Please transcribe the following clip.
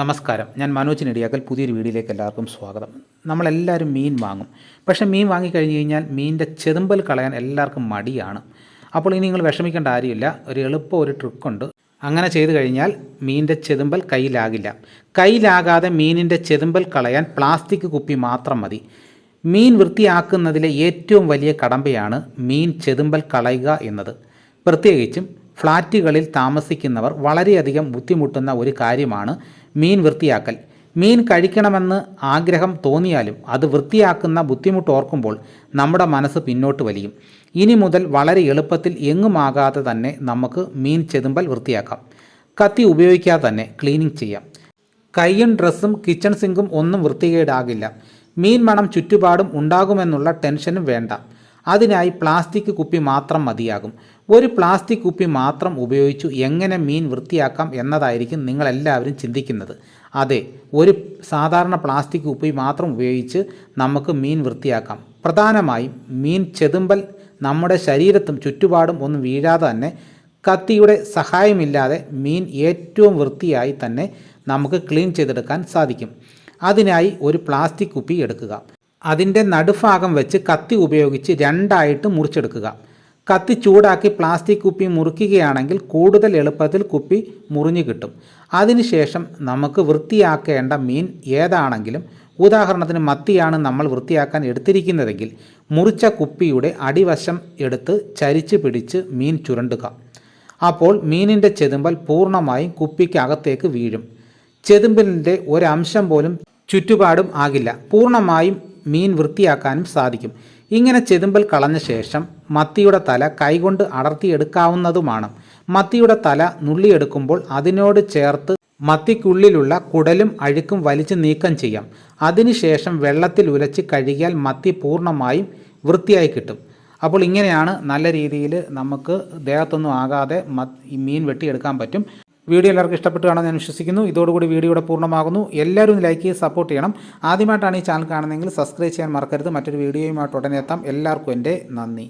നമസ്കാരം. ഞാൻ മനോജ് നെടിയാക്കൽ. പുതിയൊരു വീഡിയോയിലേക്ക് എല്ലാവർക്കും സ്വാഗതം. നമ്മളെല്ലാവരും മീൻ വാങ്ങും. പക്ഷേ മീൻ വാങ്ങിക്കഴിഞ്ഞ് കഴിഞ്ഞാൽ മീനിന്റെ ചെതുമ്പൽ കളയാൻ എല്ലാവർക്കും മടിയാണ്. അപ്പോൾ ഇനി നിങ്ങൾ വിഷമിക്കേണ്ട കാര്യമില്ല. ഒരു എളുപ്പ ഒരു ട്രിക്കുണ്ട്. അങ്ങനെ ചെയ്തു കഴിഞ്ഞാൽ മീനിന്റെ ചെതുമ്പൽ കയ്യിലാകില്ല. കയ്യിലാകാതെ മീനിന്റെ ചെതുമ്പൽ കളയാൻ പ്ലാസ്റ്റിക് കുപ്പി മാത്രം മതി. മീൻ വൃത്തിയാക്കുന്നതിലെ ഏറ്റവും വലിയ കടമ്പയാണ് മീൻ ചെതുമ്പൽ കളയുക എന്നത്. പ്രത്യേകിച്ചും ഫ്ലാറ്റുകളിൽ താമസിക്കുന്നവർ വളരെയധികം ബുദ്ധിമുട്ടുന്ന ഒരു കാര്യമാണ് മീൻ വൃത്തിയാക്കൽ. മീൻ കഴിക്കണമെന്ന് ആഗ്രഹം തോന്നിയാലും അത് വൃത്തിയാക്കുന്ന ബുദ്ധിമുട്ട് ഓർക്കുമ്പോൾ നമ്മുടെ മനസ്സ് പിന്നോട്ട് വലിയും. ഇനി മുതൽ വളരെ എളുപ്പത്തിൽ എങ്ങുമാകാതെ തന്നെ നമുക്ക് മീൻ ചെതുമ്പൽ വൃത്തിയാക്കാം. കത്തി ഉപയോഗിക്കാതെ തന്നെ ക്ലീനിങ് ചെയ്യാം. കൈയും ഡ്രസ്സും കിച്ചൺ സിങ്കും ഒന്നും വൃത്തികേടാകില്ല. മീൻ മണം ചുറ്റുപാടും ഉണ്ടാകുമെന്നുള്ള ടെൻഷനും വേണ്ട. അതിനായി പ്ലാസ്റ്റിക് കുപ്പി മാത്രം മതിയാകും. ഒരു പ്ലാസ്റ്റിക് കുപ്പി മാത്രം ഉപയോഗിച്ചു എങ്ങനെ മീൻ വൃത്തിയാക്കാം എന്നതായിരിക്കും നിങ്ങളെല്ലാവരും ചിന്തിക്കുന്നത്. അതെ ഒരു സാധാരണ പ്ലാസ്റ്റിക് കുപ്പി മാത്രം ഉപയോഗിച്ച് നമുക്ക് മീൻ വൃത്തിയാക്കാം. പ്രധാനമായും മീൻ ചെതുമ്പൽ നമ്മുടെ ശരീരത്തും ചുറ്റുപാടും ഒന്നും വീഴാതെ തന്നെ കത്തിയുടെ സഹായമില്ലാതെ മീൻ ഏറ്റവും വൃത്തിയായി തന്നെ നമുക്ക് ക്ലീൻ ചെയ്തെടുക്കാൻ സാധിക്കും. അതിനായി ഒരു പ്ലാസ്റ്റിക് കുപ്പി എടുക്കുക. അതിന്റെ നടുഭാഗം വെച്ച് കത്തി ഉപയോഗിച്ച് രണ്ടായിട്ട് മുറിച്ചെടുക്കുക. കത്തി ചൂടാക്കി പ്ലാസ്റ്റിക് കുപ്പി മുറിക്കുകയാണെങ്കിൽ കൂടുതൽ എളുപ്പത്തിൽ കുപ്പി മുറിഞ്ഞു കിട്ടും. അതിനുശേഷം നമുക്ക് വൃത്തിയാക്കേണ്ട മീൻ ഏതാണെങ്കിലും ഉദാഹരണത്തിന് മത്തിയാണ് നമ്മൾ വൃത്തിയാക്കാൻ എടുത്തിരിക്കുന്നതെങ്കിൽ മുറിച്ച കുപ്പിയുടെ അടിവശം എടുത്ത് ചരിച്ച് പിടിച്ച് മീൻ ചുരണ്ടുക. അപ്പോൾ മീനിന്റെ ചെതുമ്പൽ പൂർണമായും കുപ്പിക്ക് അകത്തേക്ക് വീഴും. ചെതുമ്പലിന്റെ ഒരംശം പോലും ചുറ്റുപാടും ആകില്ല. പൂർണമായും മീൻ വൃത്തിയാക്കാനും സാധിക്കും. ഇങ്ങനെ ചെതുമ്പൽ കളഞ്ഞ ശേഷം മത്തിയുടെ തല കൈകൊണ്ട് അടർത്തിയെടുക്കാവുന്നതുമാണ്. മത്തിയുടെ തല നുള്ളിയെടുക്കുമ്പോൾ അതിനോട് ചേർത്ത് മത്തിക്കുള്ളിലുള്ള കുടലും അഴുക്കും വലിച്ചു നീക്കം ചെയ്യാം. അതിനുശേഷം വെള്ളത്തിൽ ഉലച്ച് കഴുകിയാൽ മത്തി പൂർണമായും വൃത്തിയായി കിട്ടും. അപ്പോൾ ഇങ്ങനെയാണ് നല്ല രീതിയിൽ നമുക്ക് ദേഹത്തൊന്നും ആകാതെ മീൻ വെട്ടിയെടുക്കാൻ പറ്റും. വീഡിയോ എല്ലാവർക്കും ഇഷ്ടപ്പെട്ടു കാണാൻ ഞാൻ വിശ്വസിക്കുന്നു. ഇതോടുകൂടി വീഡിയോയുടെ പൂർണമാകുന്നു. എല്ലാവരും ലൈക്ക് ചെയ്ത് സപ്പോർട്ട് ചെയ്യണം. ആദ്യമായിട്ടാണ് ഈ ചാനൽ കാണുന്നതെങ്കിൽ സബ്സ്ക്രൈബ് ചെയ്യാൻ മറക്കരുത്. മറ്റൊരു വീഡിയോയുമായിട്ട് ഉടനെ എത്താം. എല്ലാവർക്കും എന്റെ നന്ദി.